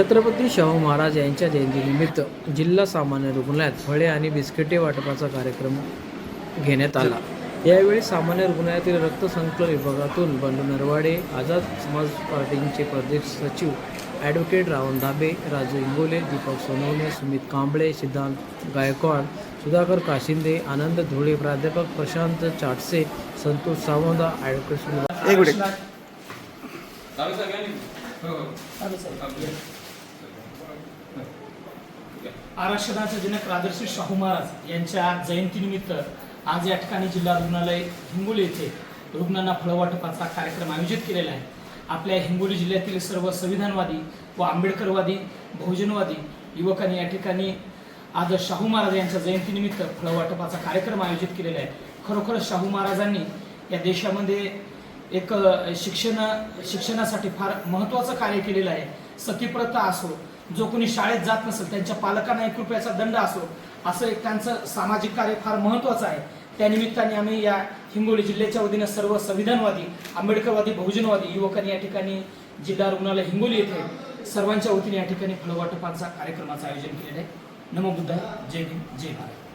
छत्रपती शाहू महाराज यांच्या जयंतीनिमित्त जिल्हा सामान्य रुग्णालयात फळे आणि बिस्किटे वाटपाचा कार्यक्रम घेण्यात आला. यावेळी सामान्य रुग्णालयातील रक्तसंकलन विभागातून बंडू नरवाडे आझाद समाज पार्टीचे प्रदेश सचिव ॲडव्होकेट रावण धाबे राजू इंगोले दीपक सोनवणे सुमित कांबळे सिद्धांत गायकवाड सुधाकर काशिंदे आनंद धुळे प्राध्यापक प्रशांत चाटसे संतोष सावंत ॲडव्होकेट सुनील एक मिनिट. आरक्षणाचे जनक राजर्षी शाहू महाराज यांच्या जयंतीनिमित्त आज या ठिकाणी जिल्हा रुग्णालय हिंगोली येथे रुग्णांना फळवाटपाचा कार्यक्रम आयोजित केलेला आहे. आपल्या हिंगोली जिल्ह्यातील सर्व संविधानवादी व आंबेडकरवादी बहुजनवादी युवकांनी या ठिकाणी आज शाहू महाराज यांच्या जयंतीनिमित्त फळवाटपाचा कार्यक्रम आयोजित केलेला आहे. खरोखर शाहू महाराजांनी या देशामध्ये एक शिक्षण शिक्षणासाठी फार महत्त्वाचं कार्य केलेलं आहे. सतीप्रथा असो जो कोणी शाळेत जात नसेल त्यांच्या पालकांना एक रुपयाचा दंड असो असं एक त्यांचं सामाजिक कार्य फार महत्त्वाचं आहे. त्यानिमित्ताने आम्ही या हिंगोली जिल्ह्याच्या वतीनं सर्व संविधानवादी आंबेडकरवादी बहुजनवादी युवकांनी या ठिकाणी जिल्हा रुग्णालय हिंगोली येथे सर्वांच्या वतीने या ठिकाणी फळवाटपाचा कार्यक्रमाचं आयोजन केलेलं आहे. नमो बुद्धाय जय हिंद जय भारत.